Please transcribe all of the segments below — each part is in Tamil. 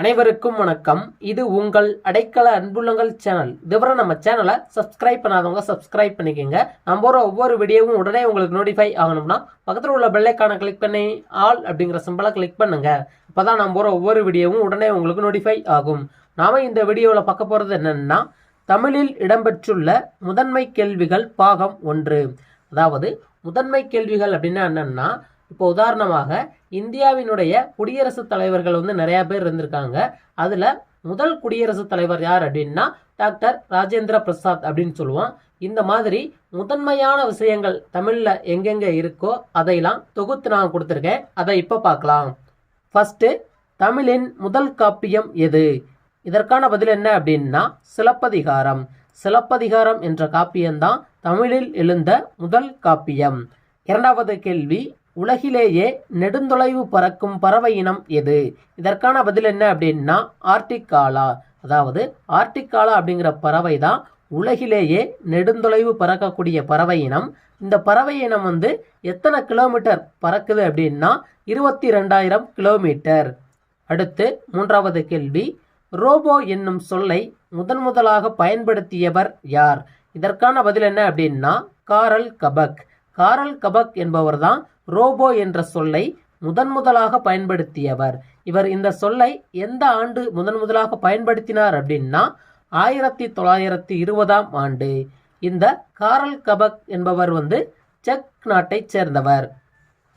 அனைவருக்கும் வணக்கம். இது உங்கள் அடைக்கல அன்புள்ளங்கள் சேனல். இதுவரை நம்ம சேனலை சப்ஸ்கிரைப் பண்ணாதவங்க சப்ஸ்கிரைப் பண்ணிக்கோங்க. நம்ம போகிற ஒவ்வொரு வீடியோவும் உடனே உங்களுக்கு நோட்டிஃபை ஆகணும்னா பக்கத்தில் உள்ள பெல்லைக்கான கிளிக் பண்ணி ஆல் அப்படிங்கிற சிம்பிளை கிளிக் பண்ணுங்க. அப்போதான் நம்ம போகிற ஒவ்வொரு வீடியோவும் உடனே உங்களுக்கு நோட்டிஃபை ஆகும். நாம இந்த வீடியோவில் பார்க்க போகிறது என்னென்னா தமிழில் இடம்பெற்றுள்ள முதன்மை கேள்விகள் பாகம் ஒன்று. அதாவது முதன்மை கேள்விகள் அப்படின்னா என்னென்னா இப்போ உதாரணமாக இந்தியாவினுடைய குடியரசுத் தலைவர்கள் வந்து நிறைய பேர் இருந்திருக்காங்க. அதுல முதல் குடியரசுத் தலைவர் யார் அப்படின்னா டாக்டர் ராஜேந்திர பிரசாத் அப்படின்னு சொல்லுவோம். இந்த மாதிரி முதன்மையான விஷயங்கள் தமிழ்ல எங்கெங்க இருக்கோ அதையெல்லாம் தொகுத்து நான் கொடுத்துருக்கேன். அதை இப்போ பார்க்கலாம். ஃபர்ஸ்ட் தமிழின் முதல் காப்பியம் எது? இதற்கான பதில் என்ன அப்படின்னா சிலப்பதிகாரம். சிலப்பதிகாரம் என்ற காப்பியம்தான் தமிழில் எழுந்த முதல் காப்பியம். இரண்டாவது கேள்வி உலகிலேயே நெடுந்தொலைவு பறக்கும் பறவை இனம் எது? இதற்கான பதில் என்ன அப்படின்னா ஆர்டிகாலா. அதாவது ஆர்டிகாலா அப்படிங்கிற பறவை தான் உலகிலேயே நெடுந்தொலைவு பறக்கக்கூடிய பறவை இனம். இந்த பறவை இனம் வந்து எத்தனை கிலோமீட்டர் பறக்குது அப்படின்னா இருபத்தி ரெண்டாயிரம் கிலோமீட்டர். அடுத்து மூன்றாவது கேள்வி. ரோபோ என்னும் சொல்லை முதன் முதலாக பயன்படுத்தியவர் யார்? இதற்கான பதில் என்ன அப்படின்னா காரல் கபக். காரல் கபக் என்பவர்தான் ரோபோ என்ற சொல்லை முதன் முதலாக பயன்படுத்தியவர். இவர் இந்த சொல்லை எந்த ஆண்டு முதன் முதலாக பயன்படுத்தினார் அப்படின்னா ஆயிரத்தி தொள்ளாயிரத்தி இருபதாம் ஆண்டு. இந்த காரல் கபக் என்பவர் வந்து செக் நாட்டைச் சேர்ந்தவர்.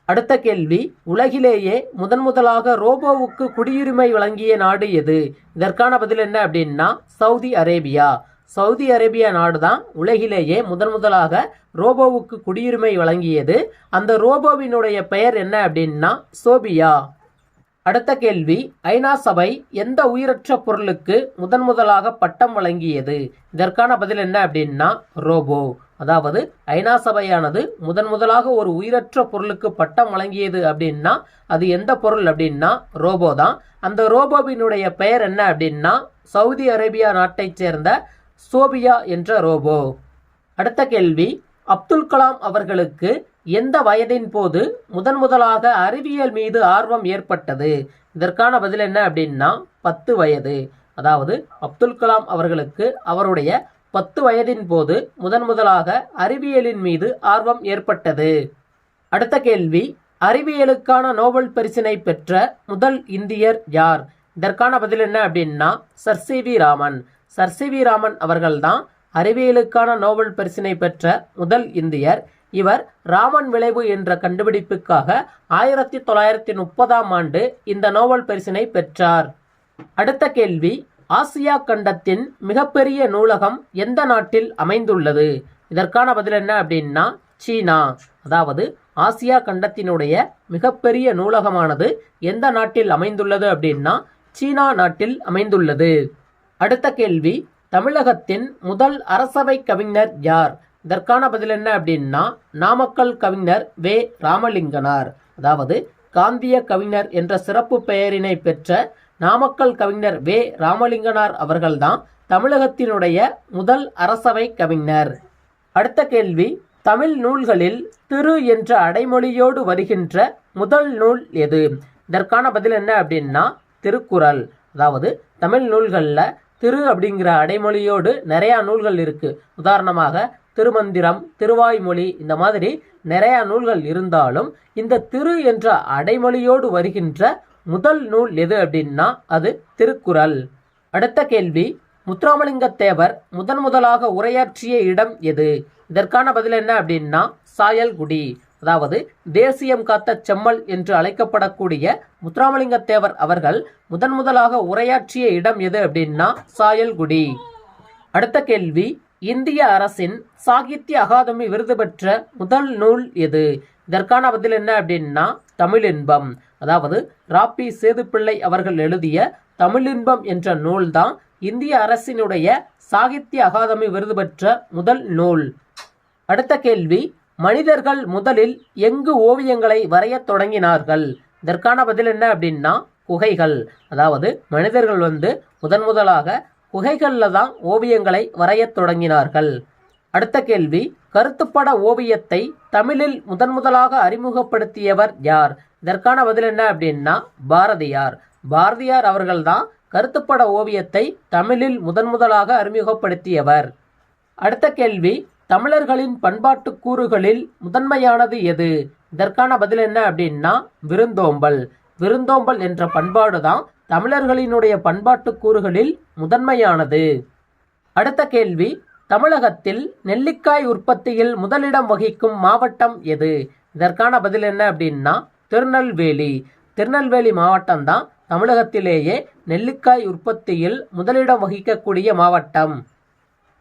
அடுத்த கேள்வி உலகிலேயே முதன் முதலாக ரோபோவுக்கு குடியுரிமை வழங்கிய நாடு எது? இதற்கான பதில் என்ன அப்படின்னா சவுதி அரேபியா. சவுதி அரேபியா நாடு தான் உலகிலேயே முதன் முதலாக ரோபோவுக்கு குடியுரிமை வழங்கியது. அந்த ரோபோவினுடைய பெயர் என்ன அப்படின்னா சோபியா. அடுத்த கேள்வி ஐநா சபை எந்த உயிரற்ற பொருளுக்கு முதன் முதலாக பட்டம் வழங்கியது? இதற்கான பதில் என்ன அப்படின்னா ரோபோ. அதாவது ஐநா சபையானது முதன் முதலாக ஒரு உயிரற்ற பொருளுக்கு பட்டம் வழங்கியது அப்படின்னா அது எந்த பொருள் அப்படின்னா ரோபோ தான் அந்த ரோபோவினுடைய பெயர் என்ன அப்படின்னா சவுதி அரேபியா நாட்டைச் சேர்ந்த சோபியா என்ற ரோபோ. அடுத்த கேள்வி அப்துல் கலாம் அவர்களுக்கு எந்த வயதின் போது முதன் முதலாக அறிவியல் மீது ஆர்வம் ஏற்பட்டது? இதற்கான பதில் என்ன அப்படின்னா பத்து வயது. அதாவது அப்துல் கலாம் அவர்களுக்கு அவருடைய பத்து வயதின் போது முதன் முதலாக அறிவியலின் மீது ஆர்வம் ஏற்பட்டது. அடுத்த கேள்வி அறிவியலுக்கான நோபல் பரிசினை பெற்ற முதல் இந்தியர் யார்? இதற்கான பதில் என்ன அப்படின்னா sir C V Raman. Sir C V Raman அவர்கள்தான் அறிவியலுக்கான நோபல் பரிசினை பெற்ற முதல் இந்தியர். இவர் ராமன் விளைவு என்ற கண்டுபிடிப்புக்காக ஆயிரத்தி தொள்ளாயிரத்தி முப்பதாம் ஆண்டு இந்த நோபல் பரிசினை பெற்றார். அடுத்த கேள்வி ஆசியா கண்டத்தின் மிகப்பெரிய நூலகம் எந்த நாட்டில் அமைந்துள்ளது? இதற்கான பதில் என்ன அப்படின்னா சீனா. அதாவது ஆசியா கண்டத்தினுடைய மிகப்பெரிய நூலகமானது எந்த நாட்டில் அமைந்துள்ளது அப்படின்னா சீனா நாட்டில் அமைந்துள்ளது. அடுத்த கேள்வி தமிழகத்தின் முதல் அரசவை கவிஞர் யார்? இதற்கான பதில் என்ன அப்படின்னா நாமக்கல் கவிஞர் வே. ராமலிங்கனார். அதாவது காந்திய கவிஞர் என்ற சிறப்பு பெயரினை பெற்ற நாமக்கல் கவிஞர் வே. ராமலிங்கனார் அவர்கள்தான் தமிழகத்தினுடைய முதல் அரசவை கவிஞர். அடுத்த கேள்வி தமிழ் நூல்களில் திரு என்ற அடைமொழியோடு வருகின்ற முதல் நூல் எது? இதற்கான பதில் என்ன அப்படின்னா திருக்குறள். அதாவது தமிழ் நூல்களில் திரு அப்படிங்கிற அடைமொழியோடு நிறையா நூல்கள் இருக்குது உதாரணமாக திருமந்திரம் திருவாய்மொழி இந்த மாதிரி நிறையா நூல்கள் இருந்தாலும் இந்த திரு என்ற அடைமொழியோடு வருகின்ற முதல் நூல் எது அப்படின்னா அது திருக்குறள். அடுத்த கேள்வி முத்துராமலிங்க தேவர் முதன் முதலாக உரையாற்றிய இடம் எது? இதற்கான பதில் என்ன அப்படின்னா சாயல்குடி. அதாவது தேசியம் காத்த செம்மல் என்று அழைக்கப்படக்கூடிய முத்துராமலிங்க தேவர் அவர்கள் முதன் முதலாக உரையாற்றிய இடம் எது அப்படின்னா சாயல்குடி. அடுத்த கேள்வி இந்திய அரசின் சாகித்ய அகாதமி விருது பெற்ற முதல் நூல் எது? இதற்கான பதில் என்ன அப்படின்னா தமிழின்பம். அதாவது ராப்பி சேதுப்பிள்ளை அவர்கள் எழுதிய தமிழின்பம் என்ற நூல்தான் இந்திய அரசினுடைய சாகித்ய அகாதமி விருது பெற்ற முதல் நூல். அடுத்த கேள்வி மனிதர்கள் முதலில் எங்கு ஓவியங்களை வரையத் தொடங்கினார்கள்? இதற்கான பதில் என்ன அப்படின்னா குகைகள். அதாவது மனிதர்கள் வந்து முதன் முதலாக குகைகளில் தான் ஓவியங்களை வரையத் தொடங்கினார்கள். அடுத்த கேள்வி கருத்துப்பட ஓவியத்தை தமிழில் முதன் முதலாக அறிமுகப்படுத்தியவர் யார்? இதற்கான பதில் என்ன அப்படின்னா பாரதியார். பாரதியார் அவர்கள்தான் கருத்துப்பட ஓவியத்தை தமிழில் முதன் முதலாக அறிமுகப்படுத்தியவர். அடுத்த கேள்வி தமிழர்களின் பண்பாட்டு கூறுகளில் முதன்மையானது எது? இதற்கான பதில் என்ன அப்படின்னா விருந்தோம்பல். விருந்தோம்பல் என்ற பண்பாடு தான் தமிழர்களினுடைய பண்பாட்டு கூறுகளில் முதன்மையானது. அடுத்த கேள்வி தமிழகத்தில் நெல்லிக்காய் உற்பத்தியில் முதலிடம் வகிக்கும் மாவட்டம் எது? இதற்கான பதில் என்ன அப்படின்னா திருநெல்வேலி. திருநெல்வேலி மாவட்டம் தான் தமிழகத்திலேயே நெல்லிக்காய் உற்பத்தியில் முதலிடம் வகிக்கக்கூடிய மாவட்டம்.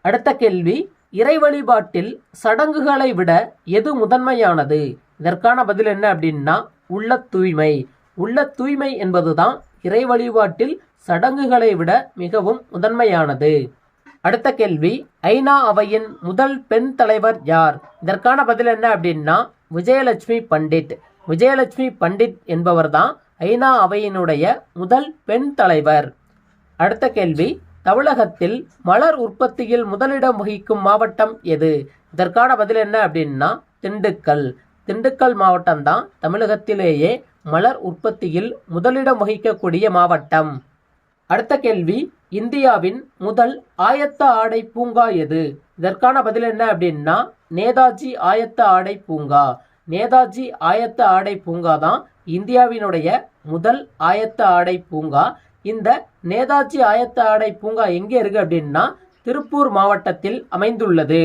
அடுத்த கேள்வி இறை வழிபாட்டில் சடங்குகளை விட எது முதன்மையானது? இதற்கான பதில் என்ன அப்படின்னா உள்ள தூய்மை. உள்ள தூய்மை என்பதுதான் இறை வழிபாட்டில் சடங்குகளை விட மிகவும் முதன்மையானது. அடுத்த கேள்வி ஐநா அவையின் முதல் பெண் தலைவர் யார்? இதற்கான பதில் என்ன அப்படின்னா விஜயலட்சுமி பண்டிட். விஜயலட்சுமி பண்டிட் என்பவர்தான் ஐநா அவையினுடைய முதல் பெண் தலைவர். அடுத்த கேள்வி தமிழகத்தில் மலர் உற்பத்தியில் முதலிடம் வகிக்கும் மாவட்டம் எது? இதற்கான பதில் என்ன அப்படின்னா திண்டுக்கல். திண்டுக்கல் மாவட்டம் தான் தமிழகத்திலேயே மலர் உற்பத்தியில் முதலிடம் வகிக்கக்கூடிய மாவட்டம். அடுத்த கேள்வி இந்தியாவின் முதல் ஆயத்த ஆடை பூங்கா எது? இதற்கான பதில் என்ன அப்படின்னா நேதாஜி ஆயத்த ஆடை பூங்கா. நேதாஜி ஆயத்த ஆடை பூங்கா தான் இந்தியாவினுடைய முதல் ஆயத்த ஆடை பூங்கா. இந்த நேதாஜி ஆயத்த ஆடை பூங்கா எங்கே இருக்கு அப்படின்னா திருப்பூர் மாவட்டத்தில் அமைந்துள்ளது.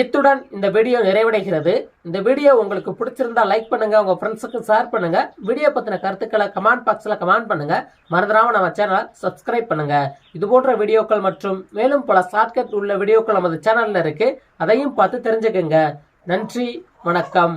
இத்துடன் இந்த வீடியோ நிறைவடைகிறது. இந்த வீடியோ உங்களுக்கு பிடிச்சிருந்தா லைக் பண்ணுங்க உங்க ஃப்ரெண்ட்ஸுக்கு ஷேர் பண்ணுங்க. வீடியோ பத்தின கருத்துக்களை கமெண்ட் பாக்ஸ்ல கமெண்ட் பண்ணுங்க. மறந்துடாம நம்ம சேனலை சப்ஸ்கிரைப் பண்ணுங்க. இது போன்ற வீடியோக்கள் மற்றும் மேலும் பல ஷார்ட்கட் உள்ள வீடியோக்கள் நமது சேனல்ல இருக்கு. அதையும் பார்த்து தெரிஞ்சுக்கங்க. நன்றி வணக்கம்.